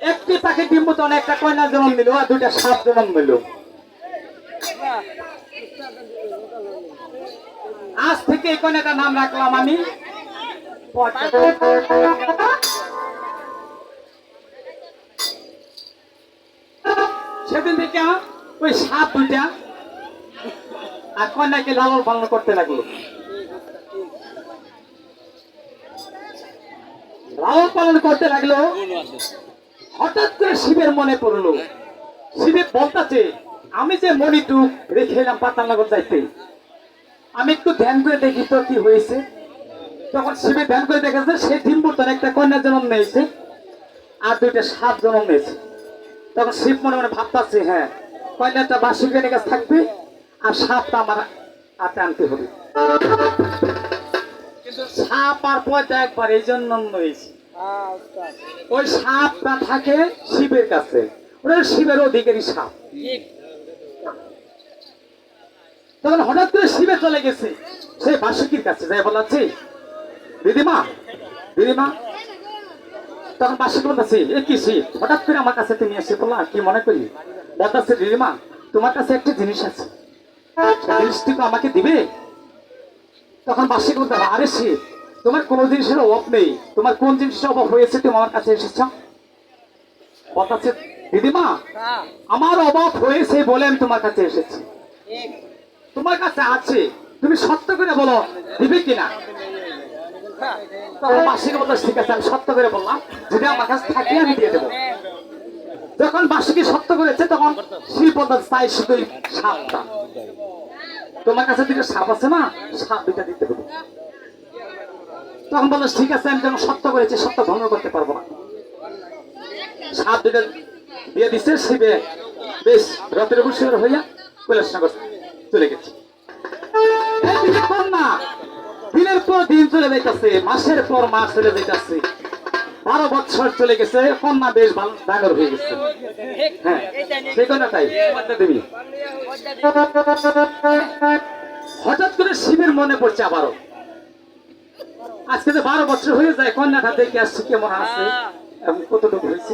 একটি পাখি ডিম মতন একটা কয়না জন্ম দিল আর দুইটা সাপ জন্ম দিল আজ থেকে এই কয়নাটার নাম রাখলাম আমি সেদিন থেকে ওই সাপ দুইটা আর কন্যাকে লালন পালন করতে লাগল। লালন পালন করতে লাগল। হঠাৎ করে শিবের মনে পড়ল। শিবে বলতাছে, আমি যে মণিটুক রেখে এলাম পাতালনগর যাইতে, আমি একটু ধ্যান করে দেখি তো কি হয়েছে। তখন শিবে ধ্যান করে দেখেছে সে ডিম্বুতন একটা কন্যা জন্ম নিয়েছে আর দুইটা সাপ জন্ম নিয়েছে। তখন শিব মনে মনে ভাবতাছে হ্যাঁ কন্যাটা বাসুকের কাছে থাকবে আর সাপটা আমার হাতে আনতে হবে। কিন্তু সাপ আর পয়টা একবার এই জন্য হয়েছে ওই সাপটা থাকে শিবের কাছে। ওটা শিবের অধিকারী সাপ। তখন হঠাৎ করে শিবে চলে গেছে। সেই বাসুকির কাছে যাই বলাচ্ছে দিদিমা দিদিমা। তখন বাসুকি বলতেছে, এ কি শিব? হঠাৎ করে আমার কাছে তুমি এসে বললা, কি মনে করি? বলতেছে, দিদিমা, তোমার কাছে একটা জিনিস আছে। সেই জিনিসটুকু আমাকে দিবে? তখন বাসিক বলতে আরে শিব তোমার কোনো জিনিসের অভাব নেই। তোমার কোন জিনিসের অভাব হয়েছে তুমি আমার কাছে এসেছ? দিদিমা আমার অভাব হয়েছে বলে আমি তোমার কাছে এসেছি। তোমার কাছে আছে। তুমি সত্য করে বলো দিবে কিনা? বাসিকে বলতো ঠিক আছে আমি সত্য করে বললাম। যদি আমার কাছে থাকে আমি দিয়ে দেবো। যখন বাসিকে সত্য করেছে তখন বলতো তাই শুধুই সাপটা তোমার কাছে দুটো সাপ আছে না? সাপ দুইটা দিতে হবে তখন বলল ঠিক আছে, আমি যখন সত্য করেছি, সত্য ভঙ্গ করতে পারব না। সাপ দুটো দিয়ে দিচ্ছে শিবে বেশ রথের বসে হইয়া কৈলাসনগর চলে গেছে। কন্যা দিনের পর দিন চলে যাইতেছে, মাসের পর মাস চলে যাইতেছে। বারো বছর চলে গেছে, কন্যা বেশ ডাঙর হয়ে গেছে। হ্যাঁ কন্যাটাই দেবী। হঠাৎ করে শিবের মনে পড়ছে আবারও। আজকে যে বারো বছর হয়ে যায় কন্যাটা দেখে আসছে কেমন আছে। এবং কতটুকু হয়েছে?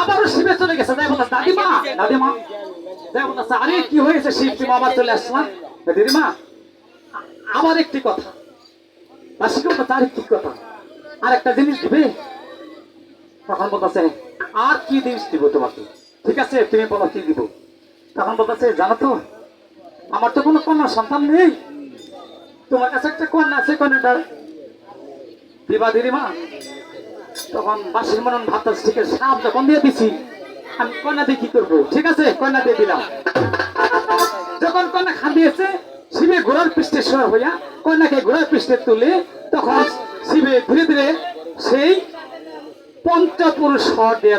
আবারও শিবে চলে গেছে যাই বলতে দাদিমা দাদিমা। যাই বলতে আরে কি হয়েছে শিব তুমি আবার চলে আসলাম দিদিমা আ- আমার একটি কথা। বাসিকে বলতে তার কি কথা। আর একটা জিনিস দিবে? তখন বলতেছে আর কি জিনিস দিব তোমাকে? ঠিক আছে তুমি বলো কি দিব? তখন বলতেছে জানো তো আমার তো কোনো কন্যা সন্তান নেই। তোমার কাছে একটা কন্যা আছে, কন্যাটার। দিবা দিদিমা তখন বাসির মনন ঠিক আছে, সাপ যখন দিয়ে দিছি, আমি কন্যা দিয়ে কি করব? ঠিক আছে, কন্যা দিয়ে দিলাম। যখন কন্যা খান দিয়েছে শিবে ঘোড়ার পৃষ্ঠে সর হইয়া কন্যাকে ঘোড়ার পৃষ্ঠে তুলে তখন শিবে ধীরে ধীরে সেই পঞ্চপুরুষ স্বর দিয়ে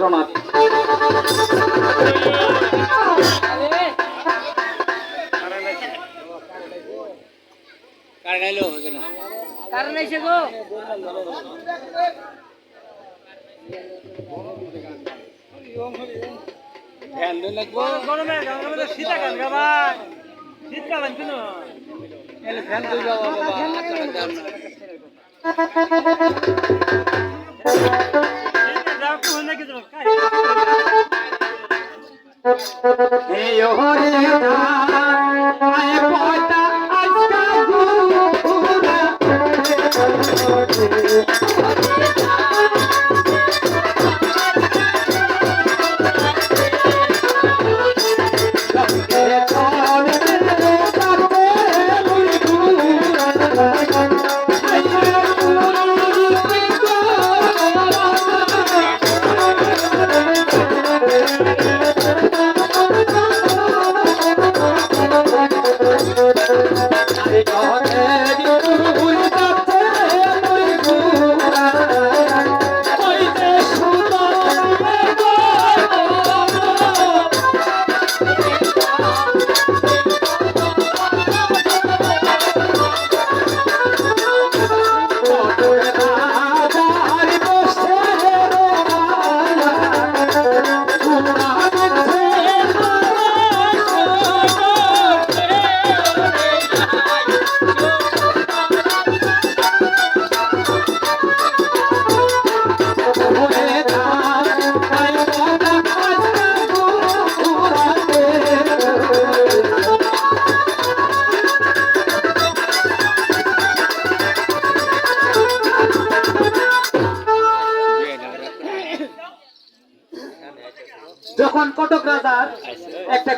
রওনা দিল। কারণ এসে গো গরমে গরমে শীতা গান গাবা শীত গাবেন কেন ফ্যান তুই গাবা এই ওরে আয় পয়টা আজকা গুরা আরে ঘরে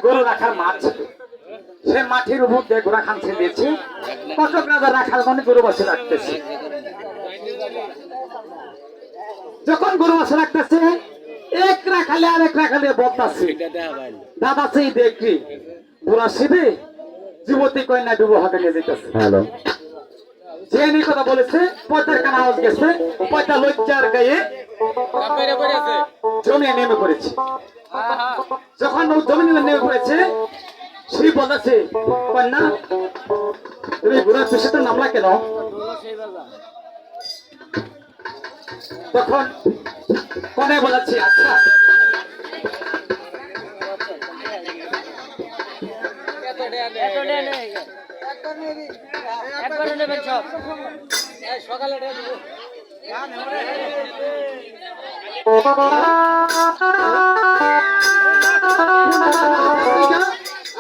গরু রাখার মাঠ সে মাঠের উপর দিয়ে ঘোড়া খান ছেড়ে দিয়েছে কটক রাজা রাখার মানে গরু বসে রাখতেছে। যখন গরু বসে রাখতেছে এক রাখালে আর এক রাখালে বদলাছে দাদা সেই দেখি বুড়া শিবে যুবতী কন্যা ডুবো হাতে নিয়ে যেতেছে হ্যালো। যে নিয়ে কথা বলেছে পয়তার কান আওয়াজ গেছে পয়তা লজ্জার গায়ে জমি নেমে পড়েছে। যখন ও জমি নেমে পড়েছে সেই বলেছে কন্যা তুমি বুড়ার পেশাতে নামলা কেন তখন কনে বলেছে আচ্ছা সকালে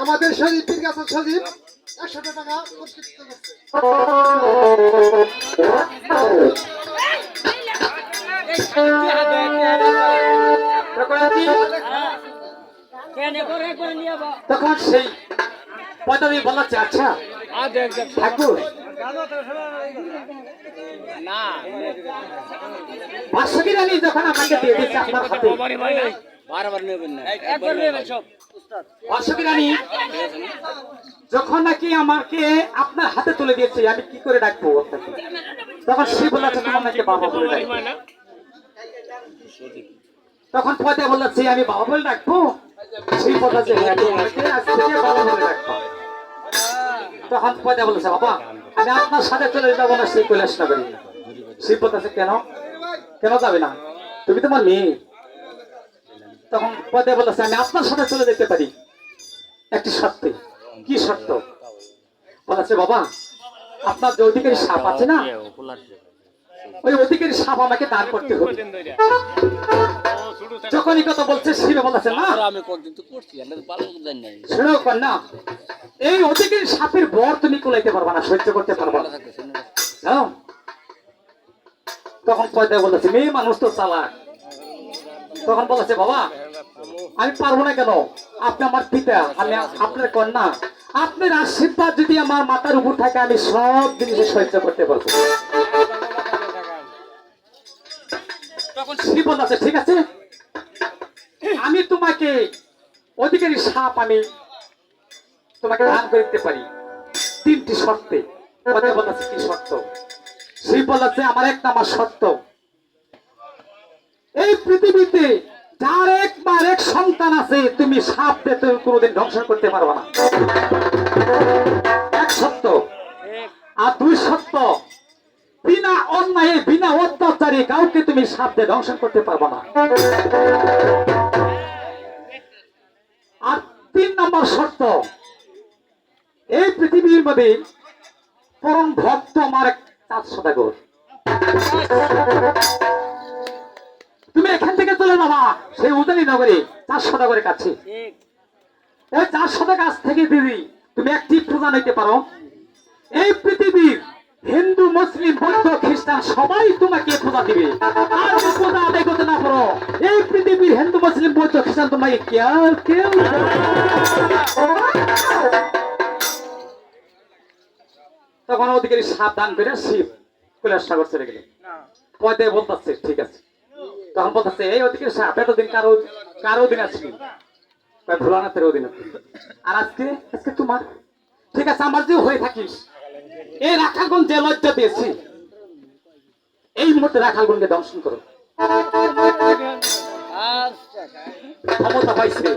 আমাদের শরীফের কাছে শরীফ? একশো টাকা তখন সেই পয়তা দিয়ে বলাচ্ছে আচ্ছা। ঠাকুর। না। পাঁচশো কি জানি যখন আমাকে দিয়ে দিচ্ছে আপনার হাতে। যখন নাকি আমাকে আপনার হাতে তুলে দিয়েছে আমি কি করে ডাকবো আপনাকে? তখন সে বলেছে তোমার নাকি বাবা বলে ডাকবো। তখন পয়তা বলেছে আমি বাবা বলে ডাকবো? সেই হ্যাঁ তোমাকে আজ থেকে বাবা বলে ডাকবো। তখন পয়তা বলেছে বাবা আমি আপনার সাথে চলে যাব না সেই কৈলাস নগরী সেই বলেছে কেন? কেন যাবে না? তুমি তোমার মেয়ে। তখন পদে বলেছে আমি আপনার সাথে চলে যেতে পারি। একটি শর্তে। কি শর্ত? বলেছে বাবা আপনার যে অধিকারী সাপ আছে না ওই অধিকারী সাপ আমাকে দান করতে হবে। যখনই কথা বলছে শিবে বলেছে না আমি কতদিন তো করছি আমরা তো না শুনেও এই অধিকারী সাপের বর তুমি কুলাইতে পারবা না সহ্য করতে পারবা না। তখন পয়দা বলেছে মেয়ে মানুষ তো চালাক। তখন বলেছে বাবা আমি পারব না কেন? আপনি আমার পিতা, আমি আপনার কন্যা। আপনার আশীর্বাদ যদি আমার মাথার উপর থাকে, আমি সব জিনিসে সহ্য করতে পারব। তখন শ্রী বলেছে ঠিক আছে? আমি তোমাকে অধিকারী সাপ আমি তোমাকে দান করে দিতে পারি। তিনটি শর্তে। কথা বলেছে কি শর্ত? শ্রী বলেছে আমার এক নাম্বার শর্ত। এই পৃথিবীতে যার একবার এক সন্তান আছে, তুমি সাপ তুমি কোনোদিন ধ্বংস করতে পারবে না। এক সত্য আর দুই সত্য, বিনা অন্যায়, বিনা অত্যাচারে কাউকে তুমি সাপ ধ্বংস করতে পারবে না। আর তিন নম্বর শর্ত, এই পৃথিবীর মধ্যে পরম ভক্ত আমার চার সদাগর। তুমি এখান থেকে চলে যাবা সেই উদানি নগরে চার সদাগরের কাছে ঠিক। ওই চার শতক কাছ থেকে দিদি তুমি একটি পূজা নিতে পারো। এই পৃথিবীর হিন্দু মুসলিম বৌদ্ধ খ্রিস্টান সবাই তোমাকে পূজা দিবে। আর পূজা আদায় করতে না পারো। এই পৃথিবীর হিন্দু মুসলিম বৌদ্ধ খ্রিস্টান তোমাকে কেউ কেউ তখন ওদিকে সাবধান করে শিব কৈলাস সাগর চলে গেলে। পয়দায় বলতেছে ঠিক আছে। তখন বলতেছে এই ওদিকে সাপ এতদিন কারও কারও দিন আছে। ভোলানাথের অধীনে। আর আজকে আজকে তোমার ঠিক আছে আমার যে হয়ে থাকিস এই রাখালগঞ্জ যে লজ্জা দিয়েছি এই মুহূর্তে রাখালগঞ্জকে দর্শন করো। ক্ষমতা পাইছে।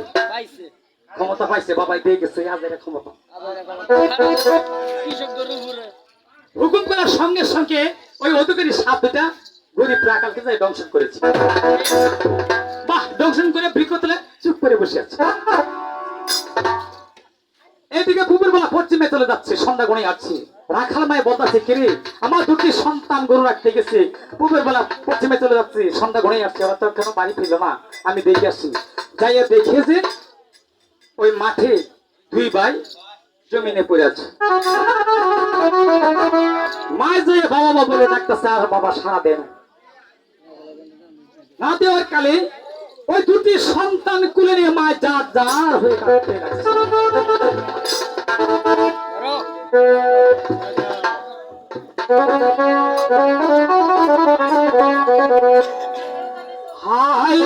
ক্ষমতা পাইছে বাবাই দিয়ে গেছে আজের ক্ষমতা। হুকুম করার সঙ্গে সঙ্গে ওই অধিকারী সাপ দুটা যাই দংশন করেছে। বাহ, দংশন করে চুপ করে বসে আছে। এদিকে পুকুর বেলা পশ্চিমে চলে যাচ্ছে, সন্ধ্যা রাখাল মায় আমার দুটি সন্তান গরু রাখতে গেছে। পশ্চিমে চলে যাচ্ছে, সন্ধ্যা গণে আসছে। ওরা তো কেন বাড়ি ফিরল না? আমি দেখে আসছি যাইয়া দেখে যে ওই মাঠে দুই ভাই জমিনে পড়ে আছে। মায় যে বাবা বাবা বলে ডাকতেছে, আর বাবা সারা দেন না। দেওয়ার কালে ওই দুটি সন্তান কুলে নিয়ে মা যা যা হয়ে হাই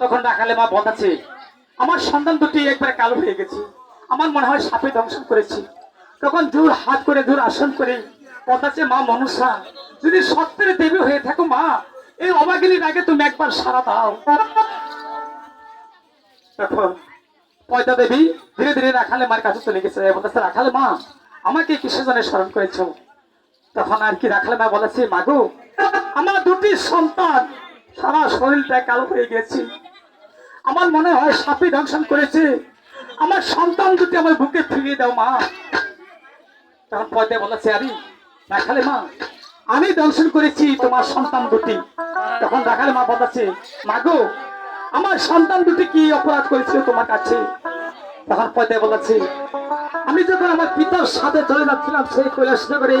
তখন রাখালে মা বদাচ্ছে আমার সন্তান দুটি একবারে কালো হয়ে গেছে। আমার মনে হয় সাপে দংশন করেছি। তখন দূর হাত করে দূর আসন করে বদাচ্ছে মা মনসা যদি সত্যের দেবী হয়ে থাকো মা, এই অবাগিনীর আগে তুমি একবার সারা দাও। তখন পয়দা দেবী ধীরে ধীরে রাখালে মার কাছে চলে গেছে। বলতেছে, রাখালে মা, আমাকে কিসের জন্য স্মরণ করেছ? তখন আর কি রাখালে মা বলেছে মাগো আমার দুটি সন্তান সারা শরীরটা কালো হয়ে গেছে। আমার মনে হয় সাপে দংশন করেছে। আমার সন্তান দুটি আমার বুকে ফিরিয়ে দাও, মা। তখন পয়দা বলেছে, আরে, রাখালে মা, আমি দংশন করেছি তোমার সন্তান দুটি। তখন রাখালে মা বলেছে মাগো আমার সন্তান দুটি কি অপরাধ করেছিল তোমার কাছে? তখন পয়দা বলেছে, আমি যখন আমার পিতার সাথে চলে যাচ্ছিলাম সেই কৈলাস নগরে